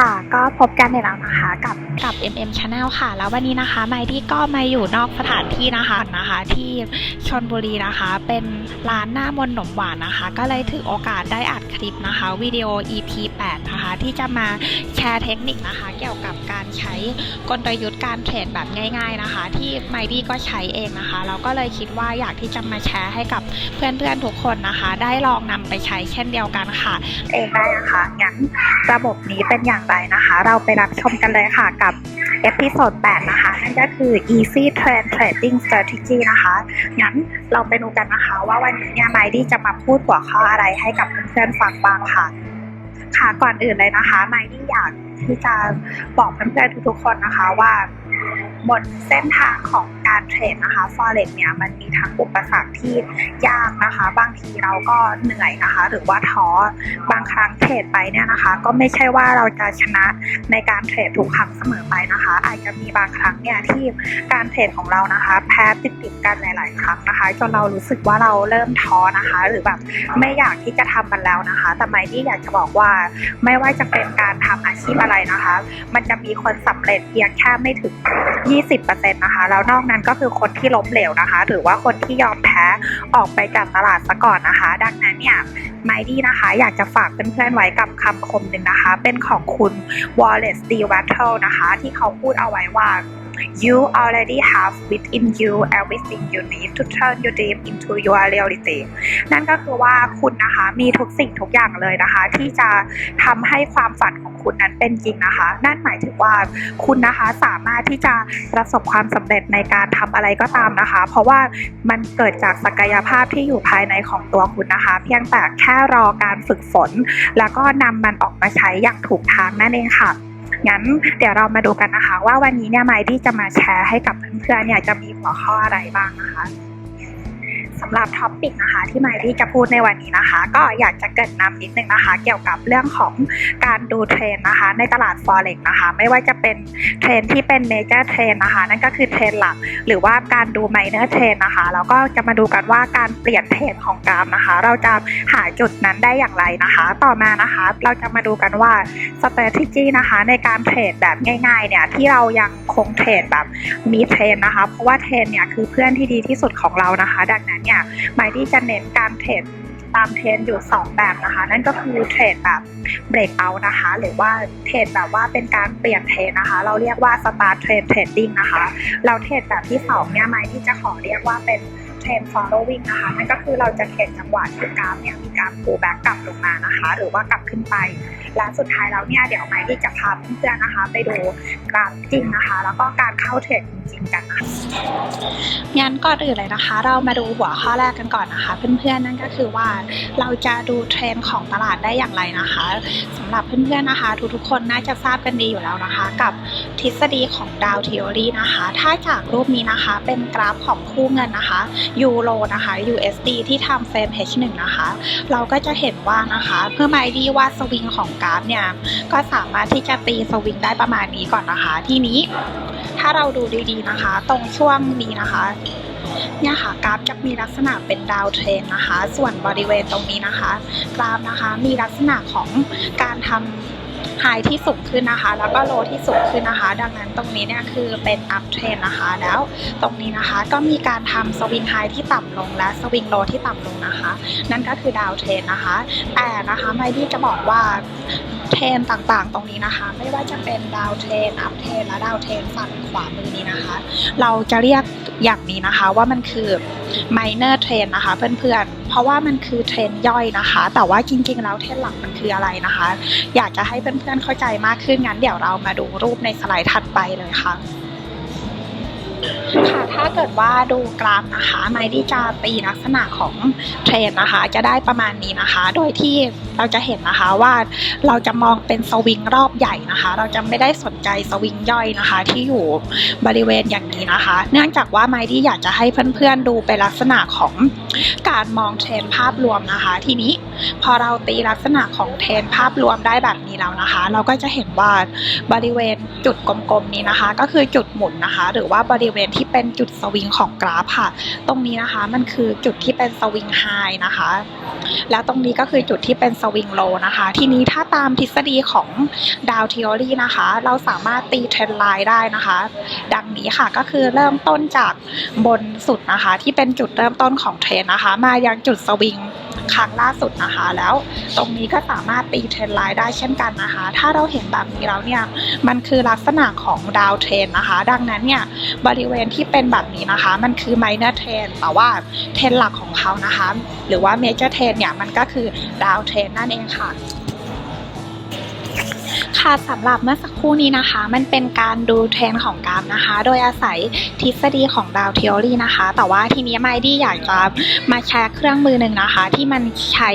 ค่ะก็พบกันในแล้วนะคะกับกับ MM Channel ค่ะ แล้ววันนี้นะคะไมดี้ก็มาอยู่นอกสถานที่นะคะนะคะ ที่ชนบุรีนะคะ เป็นร้านหน้ามนหนมหวานนะคะ ก็เลยถือโอกาสได้อัดคลิปนะคะวิดีโอ EP 8 นะคะ ที่จะมาแชร์เทคนิคนะคะ เกี่ยวกับการใช้กลยุทธ์การเทรดแบบง่าย ๆนะคะ ที่ไมดี้ก็ใช้เองนะคะ เราก็เลยคิดว่าอยากที่จะมาแชร์ให้กับ เพื่อนๆทุกคนนะคะ ได้ลองนำไปใช้เช่นเดียวกันค่ะ เองได้นะคะงั้นระบบนี้เป็นอย่างไรนะคะ เราไปรับชมกันเลยค่ะกับเอพิโซด8นะคะ นั่นก็คือ easy trend trading strategy นะคะงั้นเราไปดูกันนะคะว่าวันนี้เนี่ยไมดี้จะมาพูดหัวข้ออะไรให้กับเพื่อนๆฟังบ้างค่ะ ค่ะก่อนอื่นเลยนะคะไมดี้อยากที่จะบอกเพื่อนๆทุกๆคนนะคะว่าบนเส้นทางของ การเทรดนะคะ forex เนี่ยมันมีทั้งอุปสรรคที่ยากนะคะ บางทีเราก็เหนื่อยนะคะ หรือว่าท้อบางครั้งเทรดไปเนี่ยนะคะ ก็ไม่ใช่ว่าเราจะชนะในการเทรดทุกครั้งเสมอไปนะคะ อาจจะมีบางครั้งเนี่ยที่การเทรดของเรานะคะ แพ้ติดๆกันหลาย ๆ ครั้งนะคะ จนเรารู้สึกว่าเราเริ่มท้อนะคะ หรือแบบไม่อยากที่จะทำมันแล้วนะคะ แต่ไมดี้อยากจะบอกว่าไม่ว่าจะเป็นการทำอาชีพอะไรนะคะ มันจะมีคนสำเร็จเพียงแค่ไม่ถึง 20%นะคะแล้วนอกนั้นก็คือคนที่ล้มเหลวนะคะ หรือว่าคนที่ยอมแพ้ออกไปจากตลาดซะก่อนนะคะ ดังนั้นเนี่ยไมดี้นะคะ อยากจะฝากเพื่อนๆไว้กับคำคมหนึ่งนะคะ เป็นของคุณ Wallace D. Wattle นะคะ ที่เขาพูดเอาไว้ว่า you already have within you everything you need to turn your dream into your reality นั่นก็คือว่าคุณนะคะมีทุกสิ่งทุกอย่างเลยนะคะ ที่จะทำให้ความฝันของคุณนั้นเป็นจริงนะคะ นั่นหมายถึงว่าคุณนะคะสามารถที่จะประสบความสำเร็จในการทำอะไรก็ตามนะคะ เพราะว่ามันเกิดจากศักยภาพที่อยู่ภายในของตัวคุณนะคะ เพียงแต่แค่รอการฝึกฝน แล้วก็นำมันออกมาใช้อย่างถูกทางนั่นเองค่ะ งั้นเดี๋ยวเรามาดูกันนะคะ ว่าวันนี้เนี่ยไมดี้จะมาแชร์ให้กับเพื่อนๆเนี่ยจะมีหัวข้ออะไรบ้างนะคะ สำหรับท็อปปิกนะคะที่ไมดี้จะพูดในวันนี้นะคะ ก็อยากจะเกิดนำนิดนึงนะคะ เกี่ยวกับเรื่องของการดูเทรนนะคะ ในตลาด forex นะคะ ไม่ว่าจะเป็นเทรนที่เป็น major trend นนะคะ นั่นก็คือเทรนหลัก หรือว่าการดู minor trend นนะคะแล้วก็จะมาดูกันว่าการเปลี่ยนเทรนของกราฟนะคะ เราจะหาจุดนั้นได้อย่างไรนะคะ ต่อมานะคะ เราจะมาดูกันว่า strategy นะคะ ในการเทรดแบบง่ายๆเนี่ยที่เรายังคงเทรดแบบมีเทรนนะคะ เพราะว่าเทรนเนี่ยคือเพื่อนที่ดีที่สุดของเรานะคะ ดังนั้นเนี่ยไมที่จะเน้นการเทรดตามเทรนอยู่ 2 แบบนะคะ นั่นก็คือเทรดแบบเบรกเอานะคะ หรือว่าเทรดแบบว่าเป็นการเปลี่ยนเทรนนะคะ เราเรียกว่าสตาร์เทรดเทรดดิ้งนะคะ เราเทรดแบบที่ 2 เนี่ยไมที่จะขอเรียกว่าเป็นเทรน following นะคะ นั่นก็คือเราจะเทรดจังหวะที่กราฟเนี่ยมี การ pull back กลับลงมานะคะ หรือว่ากลับขึ้นไป และสุดท้ายแล้วเนี่ยเดี๋ยวไมดี้จะพาเพื่อนๆนะคะ ไปดูกราฟจริงนะคะ แล้วก็การเข้าเทรดจริงๆกันนะคะงั้นก่อนอื่นเลยนะคะ เรามาดูหัวข้อแรกกันก่อนนะคะ เพื่อนๆนั่นก็คือว่าเราจะดูเทรนด์ของตลาดได้อย่างไรนะคะสำหรับเพื่อนๆนะคะ ทุกๆคนน่าจะทราบกันดีอยู่แล้วนะคะ กับทฤษฎีของดาวทีโอรีนะคะ ถ้าจากรูปนี้นะคะเป็นกราฟของคู่เงินนะคะยูโรนะคะ USD ที่ทำเฟรม H1 นะคะเราก็จะเห็นว่านะคะ เพื่อไมดี้ว่าสวิงของกราฟเนี่ย ก็สามารถที่จะตีสวิงได้ประมาณนี้ก่อนนะคะ ทีนี้ถ้าเราดูดีๆนะคะ ตรงช่วงนี้นะคะเนี่ยค่ะกราฟจะมีลักษณะเป็นดาวเทรนนะคะ ส่วนบริเวณตรงนี้นะคะ กราฟนะคะมีลักษณะของการทำ ไฮที่สูงขึ้นนะคะ แล้วก็โลที่สูงขึ้นนะคะ ดังนั้นตรงนี้เนี่ยคือเป็นอัพเทรนนะคะ แล้วตรงนี้นะคะก็มีการทำสวิงไฮที่ต่ำลงและสวิงโลที่ต่ำลงนะคะ นั่นก็คือดาวเทรนนะคะ แต่นะคะไมดี้จะบอกว่าเทรนต่างๆ ตรงนี้นะคะ ไม่ว่าจะเป็นดาวเทรนอัพเทรนและดาวเทรนฝั่งขวามือนี้นะคะ เราจะเรียกอย่างนี้นะคะว่ามันคือ minor trend นะคะเพื่อนๆ เพราะว่ามันคือเทรนย่อยนะคะ แต่ว่าจริงๆแล้วเทรนหลักมันคืออะไรนะคะ อยากจะให้เพื่อนๆเข้าใจมากขึ้นงั้นเดี๋ยวเรามาดูรูปในสไลด์ถัดไปเลยค่ะค่ะ ถ้าเกิดว่าดูกราฟนะคะ ไมดี้จะตีลักษณะของเทรนนะคะ จะได้ประมาณนี้นะคะ โดยที่เราจะเห็นนะคะว่าเราจะมองเป็นสวิงรอบใหญ่นะคะ เราจะไม่ได้สนใจสวิงย่อยนะคะ ที่อยู่บริเวณอย่างนี้นะคะ เนื่องจากว่าไมดี้อยากจะให้เพื่อนๆดูเป็นลักษณะของการมองเทรนภาพรวมนะคะ ทีนี้พอเราตีลักษณะของเทรนภาพรวมได้แบบนี้แล้วนะคะ เราก็จะเห็นว่าบริเวณจุดกลมๆนี้นะคะ ก็คือจุดหมุนนะคะ หรือว่าบริเวณที่เป็นจุดสวิงของกราฟค่ะ ตรงนี้นะคะมันคือจุดที่เป็นสวิงไฮนะคะ แล้วตรงนี้ก็คือจุดที่เป็นสวิงโลนะคะ ทีนี้ถ้าตามทฤษฎีของดาวเทอรีนะคะ เราสามารถตีเทรนไลน์ได้นะคะ ดังนี้ค่ะก็คือเริ่มต้นจากบนสุดนะคะ ที่เป็นจุดเริ่มต้นของเทรนนะคะ มายังจุดสวิง ครั้งล่าสุดนะคะ แล้วตรงนี้ก็สามารถตีเทรนไลน์ได้เช่นกันนะคะ ถ้าเราเห็นแบบนี้แล้วเนี่ยมันคือลักษณะของดาวเทรนนะคะ ดังนั้นเนี่ยบริเวณที่เป็นแบบนี้นะคะ มันคือไมเนอร์เทรนแต่ว่าเทรนหลักของเขานะคะ หรือว่าเมเจอร์เทรนเนี่ยมันก็คือดาวเทรนนั่นเองค่ะ ค่ะสำหรับเมื่อสักครู่นี้นะคะ มันเป็นการดูเทรนของกราฟนะคะ โดยอาศัยทฤษฎีของดาวเทอรี่นะคะ แต่ว่าทีนี้ไมดี้อยากจะมาแชร์เครื่องมือหนึ่งนะคะ ที่มันใช้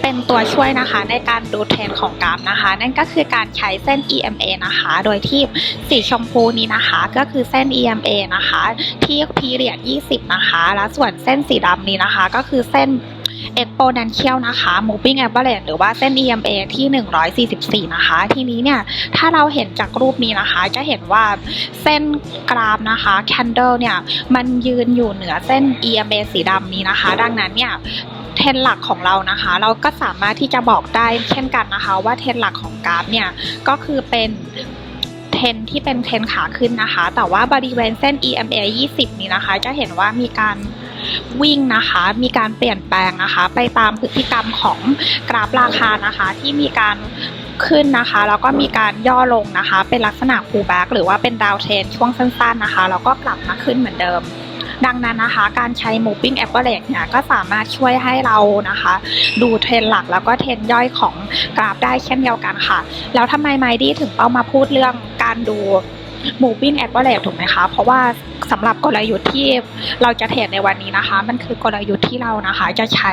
เป็นตัวช่วยนะคะ ในการดูเทรนของกราฟนะคะ นั่นก็คือการใช้เส้น EMA นะคะ โดยที่สีชมพูนี้นะคะ ก็คือเส้น EMA นะคะ ที่ period 20 นะคะ แล้วส่วนเส้นสีดำนี้นะคะ ก็คือเส้น exponential นะคะ moving average หรือว่าเส้น EMA ที่ 144 นะคะ ทีนี้เนี่ย ถ้าเราเห็นจากรูปนี้นะคะ จะเห็นว่าเส้นกราฟนะคะ candle เนี่ย มันยืนอยู่เหนือเส้น EMA สีดำนี้นะคะ ดังนั้นเนี่ยเทรนหลักของเรานะคะ เราก็สามารถที่จะบอกได้เช่นกันนะคะ ว่าเทรนหลักของกราฟเนี่ย ก็คือเป็นเทรนที่เป็นเทรนขาขึ้นนะคะ แต่ว่าบริเวณเส้น EMA 20 นี้นะคะ จะเห็นว่ามีการ วิ่งนะคะ มีการเปลี่ยนแปลงนะคะ ไปตามพฤติกรรมของกราฟราคานะคะ ที่มีการขึ้นนะคะแล้วก็มีการย่อลงนะคะ เป็นลักษณะ pullback หรือว่าเป็นดาวเทรนช่วงสั้นๆนะคะแล้วก็กลับมาขึ้นเหมือนเดิม ดังนั้นนะคะ การใช้ moving average เนี่ยก็สามารถช่วยให้เรานะคะ ดูเทรนหลักแล้วก็เทรนย่อยของกราฟได้เช่นเดียวกันค่ะ แล้วทำไมไมดี้ถึงเอามาพูดเรื่องการดู moving average ถูกไหมคะ เพราะว่า สำหรับกลยุทธ์ที่เราจะเทรดในวันนี้นะคะ มันคือกลยุทธ์ที่เรานะคะจะใช้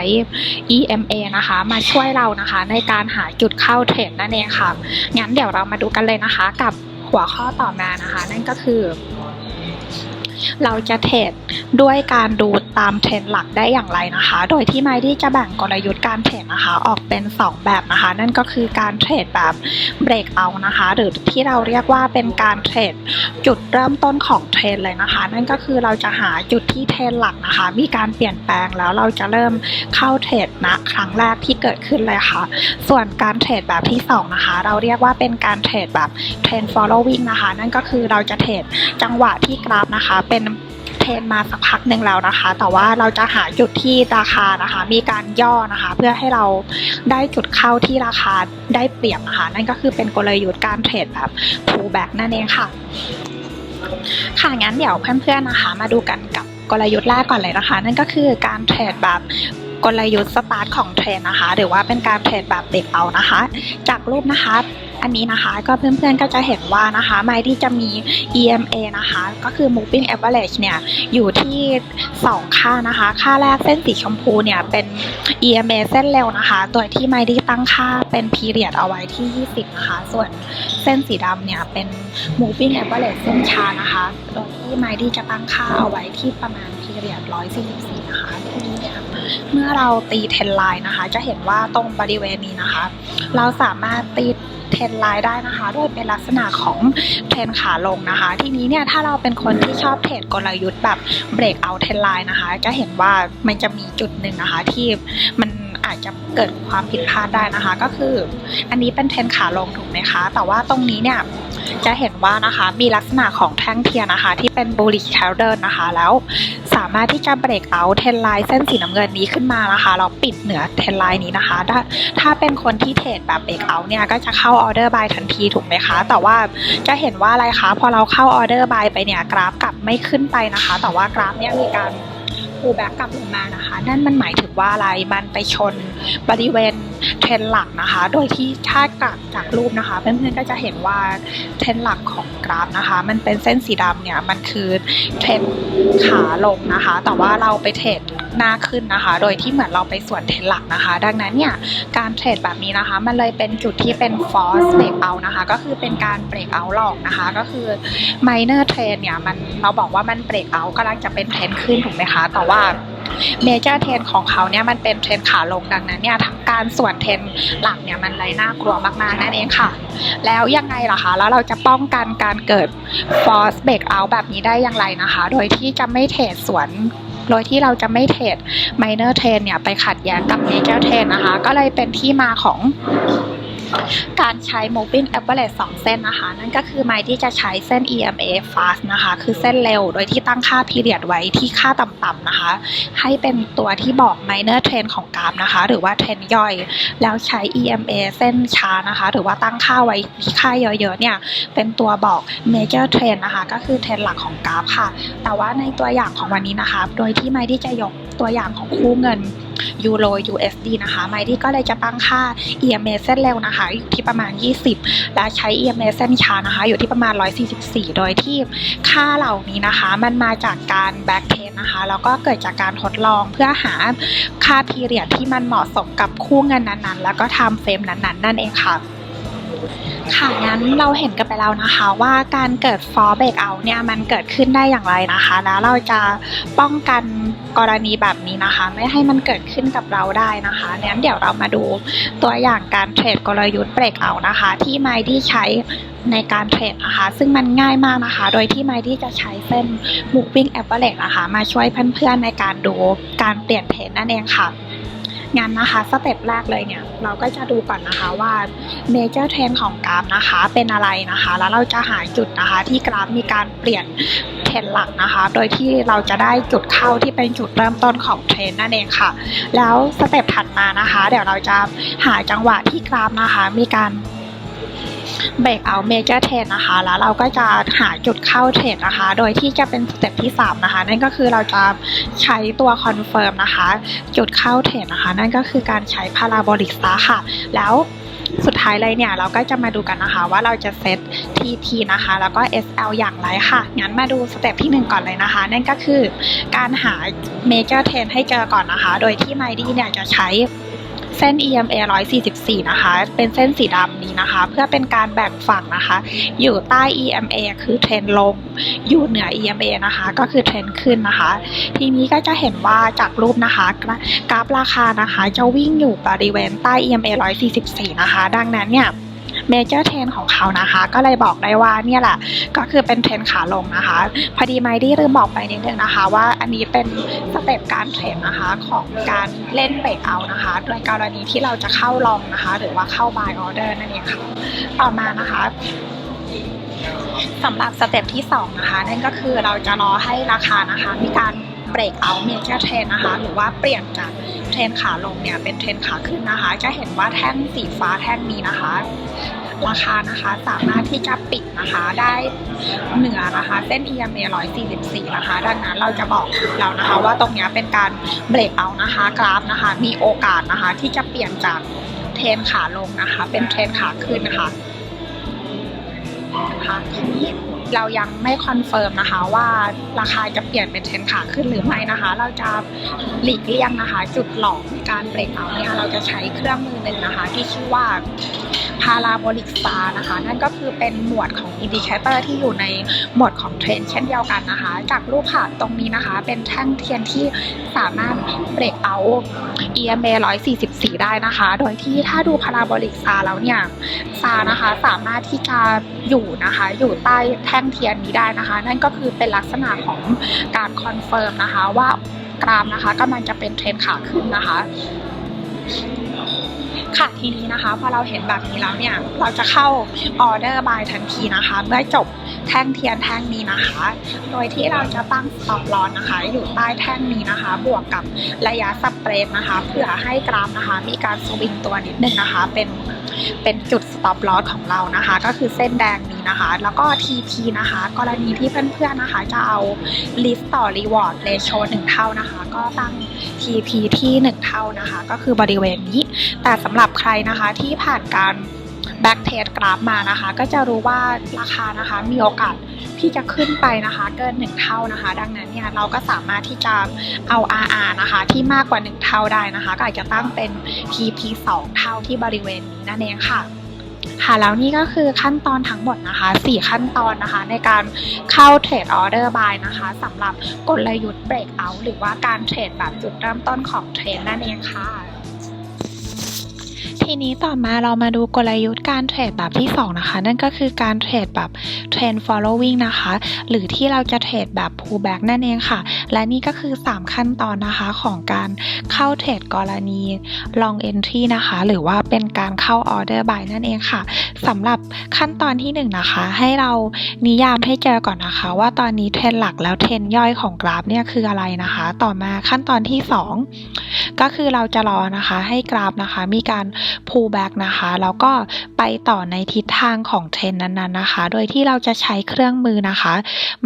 EMA นะคะ มาช่วยเรานะคะ ในการหาจุดเข้าเทรดนั่นเองค่ะงั้นเดี๋ยวเรามาดูกันเลยนะคะ กับหัวข้อต่อมานะคะ นั่นก็คือ เราจะเทรดด้วยการดูตามเทรนด์หลักได้อย่างไรนะคะ โดยที่ไมดี้จะแบ่งกลยุทธ์การเทรดนะคะ ออกเป็น 2 แบบนะคะ นั่นก็คือการเทรดแบบ break out นะคะ หรือที่เราเรียกว่าเป็นการเทรดจุดเริ่มต้นของเทรนด์เลยนะคะ นั่นก็คือเราจะหาจุดที่เทรนหลักนะคะ มีการเปลี่ยนแปลงแล้วเราจะเริ่มเข้าเทรดณครั้งแรกที่เกิดขึ้นเลยค่ะ ส่วนการเทรดแบบที่สองนะคะ เราเรียกว่าเป็นการเทรดแบบเทรน following นะคะ นั่นก็คือเราจะเทรดจังหวะที่กราฟนะคะเป็นเทรนมาสักพักหนึ่งแล้วนะคะ แต่ว่าเราจะหาจุดที่ราคานะคะ มีการย่อนะคะ เพื่อให้เราได้จุดเข้าที่ราคาได้เปรียบนะคะนั่นก็คือเป็นกลยุทธ์การเทรดแบบ pullback นั่นเองค่ะ ค่ะงั้นเดี๋ยวเพื่อนๆนะคะ มาดูกันกับกลยุทธ์แรกก่อนเลยนะคะ นั่นก็คือการเทรดแบบกลยุทธ์สตาร์ทของเทรนนะคะ หรือว่าเป็นการเทรดแบบเบรกเอานะคะ จากรูปนะคะ อันนี้นะคะก็เพื่อนๆก็จะเห็นว่านะคะไมที่จะมี EMA นะคะ ก็คือ moving average เนี่ยอยู่ที่ 2 ค่านะคะ ค่าแรกเส้นสีชมพูเนี่ยเป็น EMA เส้นเร็วนะคะโดยที่ไมดี้ตั้งค่าเป็น period เอาไว้ที่ 20 นะคะ ส่วนเส้นสีดำเนี่ยเป็น moving average เส้นช้านะคะ โดยที่ไมดี้จะตั้งค่าเอาไว้ที่ประมาณ period 144 นะคะ เมื่อเราตีเทนไลน์นะคะ จะเห็นว่าตรงบริเวณนี้นะคะ เราสามารถตีเทรนไลน์ได้นะคะโดยเป็นลักษณะของเทรนขาลงนะคะ ทีนี้เนี่ยถ้าเราเป็นคนที่ชอบเทรดกลยุทธ์แบบเบรกเอาเทรนไลน์นะคะ จะเห็นว่ามันจะมีจุดหนึ่งนะคะ ที่มันอาจจะเกิดความผิดพลาดได้นะคะ ก็คือ อันนี้เป็นเทรนขาลงถูกไหมคะ แต่ว่าตรงนี้เนี่ย จะเห็นว่านะคะมีลักษณะของแท่งเทียนนะคะ ที่เป็น bullish candle นะคะ แล้วสามารถที่จะเบรกเอาเทนไลน์เส้นสีน้ำเงินนี้ขึ้นมานะคะเราปิดเหนือเทนไลน์นี้นะคะถ้าถ้าเป็นคนที่เทรดแบบเบรกเอาเนี่ยก็จะเข้าออเดอร์บายทันทีถูกไหมคะ แต่ว่าจะเห็นว่าอะไรคะพอเราเข้าออเดอร์บายไปเนี่ยกราฟกลับไม่ขึ้นไปนะคะ แต่ว่ากราฟเนี่ยมีการพูแบ็กกลับลงมานะคะ นั่นมันหมายถึงว่าอะไรมันไปชนบริเวณเทรนหลักนะคะ โดยที่ถ้ากลับจากรูปนะคะเพื่อนๆก็จะเห็นว่าเทรนหลักของกราฟนะคะ มันเป็นเส้นสีดำเนี่ยมันคือเทรนขาลงนะคะ แต่ว่าเราไปเทรดหน้าขึ้นนะคะ โดยที่เหมือนเราไปส่วนเทรนหลักนะคะ ดังนั้นเนี่ยการเทรดแบบนี้นะคะ มันเลยเป็นจุดที่เป็น force break out นะคะ ก็คือเป็นการ break out หลอกนะคะ ก็คือ minor trend เนี่ยมันเราบอกว่ามัน break out กำลังจะเป็นเทรนขึ้นถูกไหมคะ แต่ว่า เมเจอร์เทรนของเขาเนี่ยมันเป็นเทรนขาลงดังนั้นเนี่ยการส่วนเทรนหลักเนี่ยมันเลยน่ากลัวมากๆนั่นเองค่ะ แล้วยังไงล่ะคะ แล้วเราจะป้องกันการเกิด force break out แบบนี้ได้อย่างไรนะคะ โดยที่จะไม่เทรดสวนโดยที่เราจะไม่เทรด minor trend เนี่ยไปขัดแย้งกับ major trend นะคะ ก็เลยเป็นที่มาของ การใช้ moving average 2 เส้นนะคะ นั่นก็คือไมที่จะใช้เส้น EMA fast นะคะ คือเส้นเร็วโดยที่ตั้งค่า period ไว้ที่ค่าต่ำๆนะคะ ให้เป็นตัวที่บอก minor trend ของกราฟนะคะ หรือว่า trend ย่อย แล้วใช้ EMA เส้นช้านะคะ หรือว่าตั้งค่าไว้ที่ค่าเยอะๆเนี่ยเป็นตัวบอก major trend นะคะ ก็คือเทรนหลักของกราฟค่ะ แต่ว่าในตัวอย่างของวันนี้นะคะ โดยที่ไมที่จะยกตัวอย่างของคู่เงิน ยูโร USD นะคะไมที่ก็เลยจะตั้งค่า EMA เส้นเร็วนะคะ อยู่ที่ประมาณ 20 และใช้ EMA เส้นช้านะคะ อยู่ที่ประมาณ 144 โดยที่ค่าเหล่านี้นะคะ มันมาจากการ back test นะคะแล้วก็เกิดจากการทดลองเพื่อหาค่าพีเรียดที่มันเหมาะสมกับคู่เงินนั้นๆ แล้วก็ time frame นั้นๆ นั่นเองค่ะ ค่ะงั้นเราเห็นกันไปแล้วนะคะว่าการเกิด fall breakout เนี่ยมันเกิดขึ้นได้อย่างไรนะคะ แล้วเราจะป้องกันกรณีแบบนี้นะคะ ไม่ให้มันเกิดขึ้นกับเราได้นะคะงั้นเดี๋ยวเรามาดูตัวอย่างการเทรดกลยุทธ์ breakout นะคะ ที่ไมดี้ใช้ในการเทรดนะคะ ซึ่งมันง่ายมากนะคะ โดยที่ไมดี้จะใช้เส้น moving average นะคะ มาช่วยเพื่อนๆในการดูการเปลี่ยนเทรนนั่นเองค่ะ งั้นนะคะสเต็ปแรกเลยเนี่ยเราก็จะดูก่อนนะคะว่าเมเจอร์เทรนของกราฟนะคะเป็นอะไรนะคะ แล้วเราจะหาจุดนะคะที่กราฟมีการเปลี่ยนเทรนหลักนะคะ โดยที่เราจะได้จุดเข้าที่เป็นจุดเริ่มต้นของเทรนนั่นเองค่ะ แล้วสเต็ปถัดมานะคะ เดี๋ยวเราจะหาจังหวะที่กราฟนะคะ มีการ เบรกเอาเมเจอร์เทรนนะคะ แล้วเราก็จะหาจุดเข้าเทรดนะคะ โดยที่จะเป็นสเต็ปที่ 3 นะคะ นั่นก็คือเราจะใช้ตัวคอนเฟิร์มนะคะ จุดเข้าเทรดนะคะ นั่นก็คือการใช้พาราโบลิกซาค่ะ แล้วสุดท้ายเลยเนี่ย เราก็จะมาดูกันนะคะ ว่าเราจะเซต TT นะคะ แล้วก็ SL อย่างไรค่ะ งั้นมาดูสเต็ปที่ 1 ก่อนเลยนะคะ นั่นก็คือการหา Major Trend ให้เจอก่อนนะคะ โดยที่ m i d เนี่ยจะใช้ เส้น EMA 144 นะคะ เป็นเส้นสีดำนี้นะคะ เพื่อเป็นการแบ่งฝั่งนะคะ อยู่ใต้ EMA คือเทรนลง อยู่เหนือ EMA นะคะ ก็คือเทรนขึ้นนะคะ ทีนี้ก็จะเห็นว่าจากรูปนะคะ กรากราฟราคานะคะ จะวิ่งอยู่บริเวณใต้ EMA 144 นะคะ ดังนั้นเนี่ย เมเจอร์เทรนของเขานะคะ ก็เลยบอกได้ว่าเนี่ยแหละก็คือเป็นเทรนขาลงนะคะ พอดีไมดี้ลืมบอกไปนิดนึงนะคะ ว่าอันนี้เป็นสเต็ปการเทรดนะคะของการเล่นเบรกเอานะคะ โดยกรณีที่เราจะเข้าลองนะคะ หรือว่าเข้า buy order นั่นเองค่ะต่อมานะคะสำหรับสเต็ปที่2นะคะนั่นก็คือเราจะรอให้ราคานะคะ มีการเบรกเอาเมเจอร์เทรนนะคะ หรือว่าเปลี่ยนจาก เทรนขาลงเนี่ยเป็นเทรนขาขึ้นนะคะ จะเห็นว่าแท่งสีฟ้าแท่งนี้นะคะ ราคานะคะสามารถที่จะปิดนะคะได้เหนือนะคะเส้น EMA 144 นะคะ ดังนั้นเราจะบอกแล้วนะคะว่าตรงนี้เป็นการเบรกเอานะคะกราฟนะคะ มีโอกาสนะคะที่จะเปลี่ยนจากเทรนขาลงนะคะ เป็นเทรนขาขึ้นนะคะนะคะทีนี้ เรายังไม่คอนเฟิร์มนะคะว่าราคาจะเปลี่ยนเป็นเทรนขาขึ้นหรือไม่นะคะ เราจะหลีกเลี่ยงนะคะ จุดหลอกในการเบรกเอาเนี่ยเราจะใช้เครื่องมือหนึ่งนะคะ ที่ชื่อว่าพาราโบลิกสตาร์นะคะ นั่นก็ คือเป็นหมวดของอินดิเคเตอร์ที่อยู่ในหมวดของเทรนเช่นเดียวกันนะคะ จากรูปภาพตรงนี้นะคะ เป็นแท่งเทียนที่สามารถเบรกเอา EMA 144 ได้นะคะ โดยที่ถ้าดูพาราโบลิกซาแล้วเนี่ยซานะคะสามารถที่จะอยู่นะคะ อยู่ใต้แท่งเทียนนี้ได้นะคะ นั่นก็คือเป็นลักษณะของการคอนเฟิร์มนะคะว่ากรามนะคะกำลังจะเป็นเทรนขาขึ้นนะคะ ค่ะทีนี้นะคะ พอเราเห็นแบบนี้แล้วเนี่ยเราจะเข้าออเดอร์บายทันทีนะคะเมื่อจบแท่งเทียนแท่งนี้นะคะ โดยที่เราจะตั้งสต็อปลอสนะคะ อยู่ใต้แท่งนี้นะคะ บวกกับระยะสเปรดนะคะ เพื่อให้กราฟนะคะ มีการสวิงตัวนิดนึงนะคะ เป็น เป็นจุดสต็อปลอสของเรานะคะ ก็คือเส้นแดงนี้นะคะ แล้วก็ TP นะคะ กรณีที่เพื่อนๆนะคะจะเอา list ต่อ reward ratio 1 เท่านะคะ ก็ตั้ง TP ที่ 1 เท่านะคะ ก็คือบริเวณนี้ แต่สำหรับใครนะคะที่ผ่านการ แบ็กเทสกราฟมานะคะ ก็จะรู้ว่าราคานะคะมีโอกาสที่จะขึ้นไปนะคะเกิน 1 เท่านะคะ ดังนั้นเนี่ยเราก็สามารถที่จะเอา RR นะคะที่มากกว่า 1 เท่าได้นะคะ ก็อาจจะตั้งเป็น TP 2 เท่าที่บริเวณนี้นั่นเองค่ะค่ะแล้วนี่ก็คือขั้นตอนทั้งหมดนะคะ 4 ขั้นตอนนะคะ ในการเข้าเทรดออเดอร์บายนะคะสำหรับกลยุทธ์เบรกเอาหรือว่าการเทรดแบบจุดเริ่มต้นของเทรนนั่นเองค่ะ ทีนี้ต่อมาเรามาดูกลยุทธ์การเทรดแบบที่ 2 นะคะ นั่นก็คือการเทรดแบบ trend following นะคะ หรือที่เราจะเทรดแบบ pullback นั่นเองค่ะ และนี่ก็คือ 3 ขั้นตอนนะคะของการเข้าเทรดกรณี long entry นะคะ หรือว่าเป็นการเข้า order buy นั่นเองค่ะสำหรับขั้นตอนที่ 1 นะคะ ให้เรานิยามให้เจอก่อนนะคะ ว่าตอนนี้เทรนหลักแล้วเทรนย่อยของกราฟเนี่ยคืออะไรนะคะ ต่อมาขั้นตอนที่ 2 ก็คือเราจะรอนะคะให้กราฟนะคะ มีการ pull back นะคะแล้วก็ไปต่อในทิศทางของเทรนนั้นๆนะคะ โดยที่เราจะใช้เครื่องมือนะคะ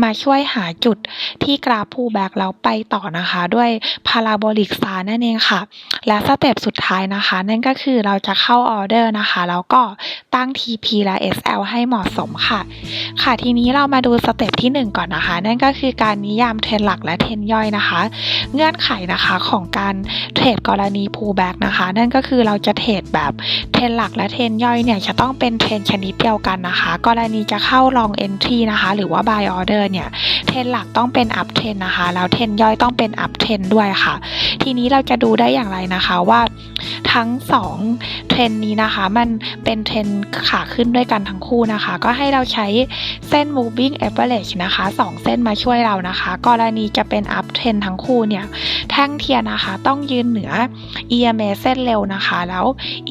มาช่วยหาจุดที่กราฟ pull back แล้วไปต่อนะคะ ด้วย parabolic star นั่นเองค่ะ และสเต็ปสุดท้ายนะคะ นั่นก็คือเราจะเข้าออเดอร์นะคะ แล้วก็ตั้ง TP และ SL ให้เหมาะสมค่ะ ค่ะทีนี้เรามาดูสเต็ปที่ 1 ก่อนนะคะ นั่นก็คือการนิยามเทรนหลักและเทรนย่อยนะคะ เงื่อนไขนะคะของการเทรดกรณี pullback นะคะ นั่นก็คือเราจะเทรดแบบเทรนหลักและเทรนย่อยเนี่ยจะต้องเป็นเทรนชนิดเดียวกันนะคะ กรณีจะเข้า long entry นะคะ หรือว่า buy order เนี่ยเทรนหลักต้องเป็น up trend นะคะ แล้วเทรนย่อยต้องเป็น up trend ด้วยค่ะ ทีนี้เราจะดูได้อย่างไรนะคะว่าทั้ง 2 เทรนนี้นะคะ มันเป็นเทรนขาขึ้นด้วยกันทั้งคู่นะคะ ก็ให้เราใช้เส้น moving average นะคะ 2 เส้นมาช่วยเรานะคะ กรณีจะเป็น up trend ทั้งคู่เนี่ยแท่งเทียนนะคะ ต้องยืนเหนือ EMA เส้นเร็วนะคะ แล้ว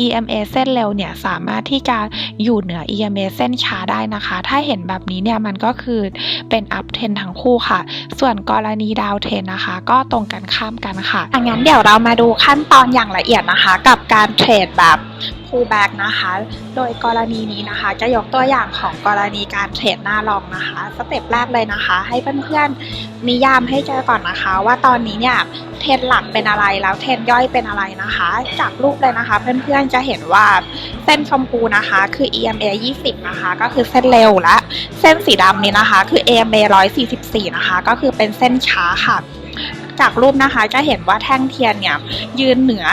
EMA เส้นเร็วเนี่ยสามารถที่จะอยู่เหนือ EMA เส้นช้าได้นะคะ ถ้าเห็นแบบนี้เนี่ยมันก็คือเป็น up trend ทั้งคู่ค่ะ ส่วนกรณีดาวเทนนะคะ ก็ตรงกันข้ามกันค่ะอังั้นเดี๋ยวเรามาดูขั้นตอนอย่างละเอียดนะคะ กับการเทรดแบบ pullback นะคะ โดยกรณีนี้นะคะจะยกตัวอย่างของกรณีการเทรดหน้าลองนะคะ สเต็ปแรกเลยนะคะ ให้เพื่อนๆนิยามให้เจอก่อนนะคะ ว่าตอนนี้เนี่ยเทรนหลักเป็นอะไรแล้วเทรนย่อยเป็นอะไรนะคะ จากรูปเลยนะคะ เพื่อนๆจะเห็นว่าเส้นชมพูนะคะ คือ EMA 20 นะคะ ก็คือเส้นเร็วและ เส้นสีดำนี้นะคะ คือ EMA 144 นะคะ ก็คือเป็นเส้นช้าค่ะ จากรูปนะคะจะเห็นว่าแท่งเทียนเนี่ยยืนเหนือ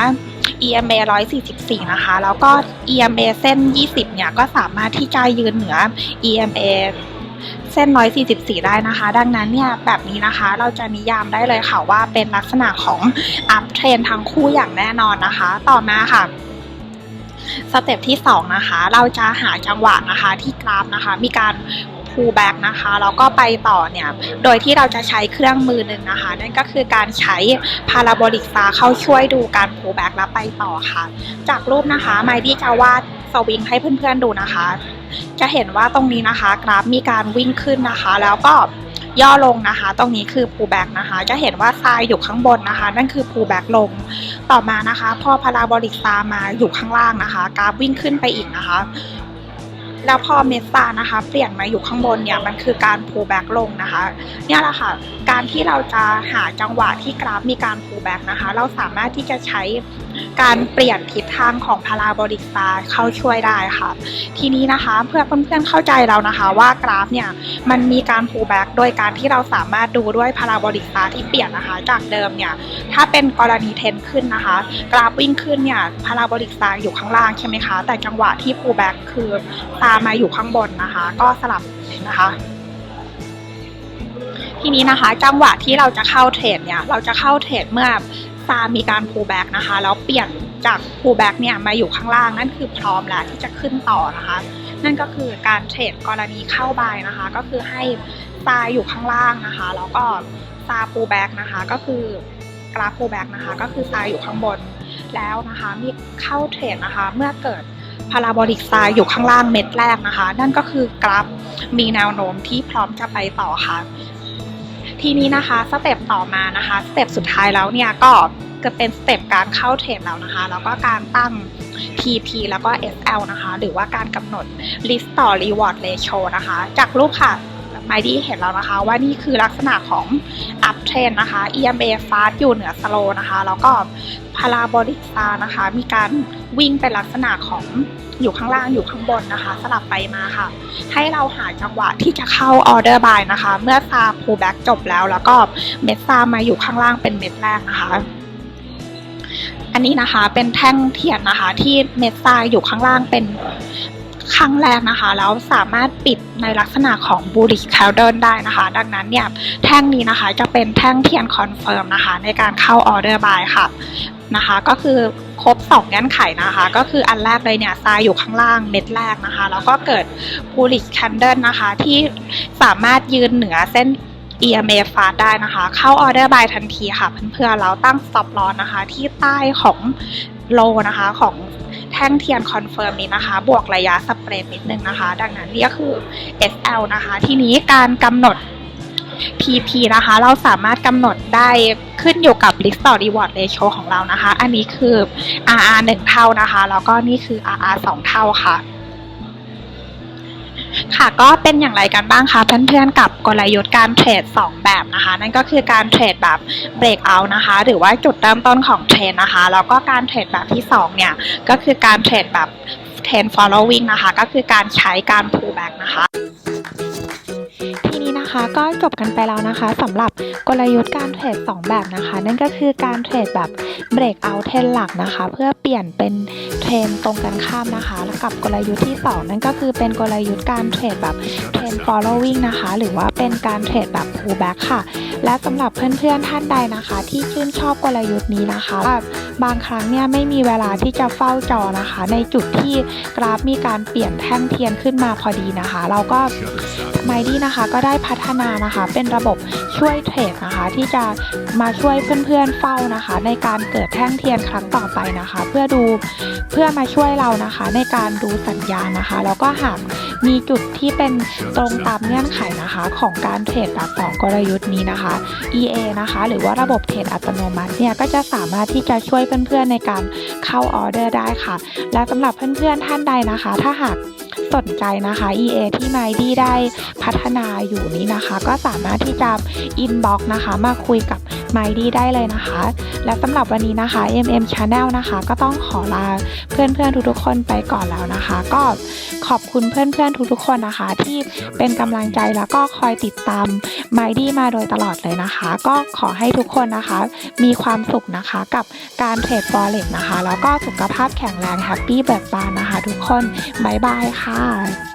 EMA 144 นะคะ แล้วก็ EMA เส้น 20 เนี่ย ก็สามารถที่จะยืนเหนือ EMA เส้น 144 ได้นะคะ ดังนั้นเนี่ย แบบนี้นะคะ เราจะนิยามได้เลยค่ะว่าเป็นลักษณะของ up trend ทั้งคู่อย่างแน่นอนนะคะ ต่อมาค่ะสเต็ปที่2นะคะ เราจะหาจังหวะนะคะที่กราฟนะคะ มีการ pull back นะคะ แล้วก็ไปต่อเนี่ย โดยที่เราจะใช้เครื่องมือหนึ่งนะคะ นั่นก็คือการใช้ parabolic star เข้าช่วยดูการ pull back แล้วไปต่อค่ะ จากรูปนะคะไมดี้จะวาดสวิงให้เพื่อนๆดูนะคะ จะเห็นว่าตรงนี้นะคะ กราฟมีการวิ่งขึ้นนะคะ แล้วก็ย่อลงนะคะ ตรงนี้คือ pullback นะคะ จะเห็นว่าทรายอยู่ข้างบนนะคะ นั่นคือ pullback ลง ต่อมานะคะ พอ parabolic star มาอยู่ข้างล่างนะคะ กราฟวิ่งขึ้นไปอีกนะคะ แล้วพอเมสซานะคะ เปลี่ยนมาอยู่ข้างบนเนี่ยมันคือการ pull back ลงนะคะเนี่ยแหละค่ะ การที่เราจะหาจังหวะที่กราฟมีการ pull back นะคะ เราสามารถที่จะใช้ การเปลี่ยนทิศทางของ parabolic star เข้าช่วยได้ค่ะ ทีนี้นะคะเพื่อเพื่อนๆเข้าใจเรานะคะว่ากราฟเนี่ยมันมีการ pull back โดยการที่เราสามารถดูด้วย parabolic star ที่เปลี่ยนนะคะ จากเดิมเนี่ยถ้าเป็นกรณีเทนขึ้นนะคะ กราฟวิ่งขึ้นเนี่ย parabolic star อยู่ข้างล่างใช่ไหมคะแต่จังหวะที่ pull back คือตามมาอยู่ข้างบนนะคะ ก็สลับนะคะทีนี้นะคะจังหวะที่เราจะเข้าเทรดเนี่ยเราจะเข้าเทรดเมื่อ ซามีการ pull back นะคะ แล้วเปลี่ยนจาก pull back เนี่ยมาอยู่ข้างล่าง นั่นคือพร้อมแล้วที่จะขึ้นต่อนะคะ นั่นก็คือการเทรดกรณีเข้าบายนะคะ ก็คือให้ซาอยู่ข้างล่างนะคะ แล้วก็ซา pull back นะคะ ก็คือกราฟ pull back นะคะ ก็คือซาอยู่ข้างบนแล้วนะคะ มีเข้าเทรดนะคะ เมื่อเกิดพาราบอลิกไซด์อยู่ข้างล่างเม็ดแรกนะคะ นั่นก็คือกราฟมีแนวโน้มที่พร้อมจะไปต่อค่ะ ทีนี้นะคะสเต็ปต่อมานะคะสเต็ปสุดท้ายแล้วเนี่ยก็จะเป็นสเต็ปการเข้าเทรดแล้วนะคะ แล้วก็การตั้ง TP แล้วก็ SL นะคะ หรือว่าการกำหนด list ต่อ reward ratio นะคะ จากรูปค่ะ ไมดี้เห็นแล้วนะคะ ว่านี่คือลักษณะของ up trend นะคะ EMA fast อยู่เหนือ slow นะคะ แล้วก็ parabolic star นะคะ มีการวิ่งเป็นลักษณะของอยู่ข้างล่างอยู่ข้างบนนะคะ สลับไปมาค่ะ ให้เราหาจังหวะที่จะเข้า order buy นะคะ เมื่อซา pullback จบแล้ว แล้วก็เม็ดซามาอยู่ข้างล่างเป็นเม็ดแรกนะคะอันนี้นะคะเป็นแท่งเทียนนะคะที่เม็ดทรายอยู่ข้างล่างเป็น ครั้งแรกนะคะ แล้วสามารถปิดในลักษณะของ bullish candle ได้นะคะ ดังนั้นเนี่ยแท่งนี้นะคะจะเป็นแท่งเทียนคอนเฟิร์มนะคะ ในการเข้า order buy ค่ะนะคะก็คือครบ2เงื่อนไขนะคะ ก็คืออันแรกเลยเนี่ยทรายอยู่ข้างล่างเม็ดแรกนะคะ แล้วก็เกิด bullish candle นะคะ ที่สามารถยืนเหนือเส้น EMA fast ได้นะคะ เข้าออเดอร์บายทันทีค่ะเพื่อนๆเราตั้ง stop loss นะคะ ที่ใต้ของ โลนะคะของแท่งเทียนคอนเฟิร์มนี้นะคะ บวกระยะสเปรดนิดนึงนะคะ ดังนั้นนี่ก็คือ SL นะคะ ทีนี้การกำหนด PP นะคะ เราสามารถกำหนดได้ขึ้นอยู่กับ risk to reward ratio ของเรานะคะ อันนี้คือ RR 1 เท่านะคะ แล้วก็นี่คือ RR 2 เท่าค่ะ ค่ะก็เป็นอย่างไรกันบ้างคะเพื่อนๆกับกลยุทธ์การเทรด 2 แบบนะคะ นั่นก็คือการเทรดแบบเบรกเอานะคะ หรือว่าจุดเริ่มต้นของเทรดนะคะ แล้วก็การเทรดแบบที่ 2 เนี่ย ก็คือการเทรดแบบ trend following นะคะ ก็คือการใช้การ pull back นะคะ นะคะก็จบกันไปแล้วนะคะสำหรับกลยุทธ์การเทรด2 แบบนะคะ นั่นก็คือการเทรดแบบเบรกเอาเทรนหลักนะคะ เพื่อเปลี่ยนเป็นเทรนตรงกันข้ามนะคะ แล้วกับกลยุทธ์ที่ 2 นั่นก็คือเป็นกลยุทธ์การเทรดแบบเทรน following นะคะ หรือว่า เป็นการเทรดแบบ pull back ค่ะ และสำหรับเพื่อนๆท่านใดนะคะ ที่ชื่นชอบกลยุทธ์นี้นะคะบางครั้งเนี่ยไม่มีเวลาที่จะเฝ้าจอนะคะ ในจุดที่กราฟมีการเปลี่ยนแท่งเทียนขึ้นมาพอดีนะคะ เราก็ไมดี้นะคะก็ได้พัฒนานะคะ เป็นระบบช่วยเทรดนะคะ ที่จะมาช่วยเพื่อนๆเฝ้านะคะ ในการเกิดแท่งเทียนครั้งต่อไปนะคะ เพื่อดูเพื่อมาช่วยเรานะคะ ในการดูสัญญาณนะคะ แล้วก็หากมีจุดที่เป็นตรงตามเงื่อนไขนะคะของการเทรดแบบสองกลยุทธ์นี้นะคะ EA นะคะ หรือว่าระบบเทรดอัตโนมัติเนี่ยก็จะสามารถที่จะช่วยเพื่อนๆในการเข้าออเดอร์ได้ค่ะ และสำหรับเพื่อนๆท่านใดนะคะ ถ้าหากสนใจนะคะ EA ที่ไมดี้ได้พัฒนาอยู่นี้นะคะ ก็สามารถที่จะ inbox นะคะ มาคุยกับ ไมดี้ได้เลยนะคะ และสำหรับวันนี้นะคะ MM Channel นะคะ ก็ต้องขอลาเพื่อนๆทุกๆคนไปก่อนแล้วนะคะ ก็ขอบคุณเพื่อนๆทุกๆคนนะคะ ที่เป็นกำลังใจแล้วก็คอยติดตามไมดี้มาโดยตลอดเลยนะคะ ก็ขอให้ทุกคนนะคะ มีความสุขนะคะกับการเทรดฟอเร็กนะคะ แล้วก็สุขภาพแข็งแรงแฮปปี้เบิกบานนะคะ ทุกคนบายบายค่ะ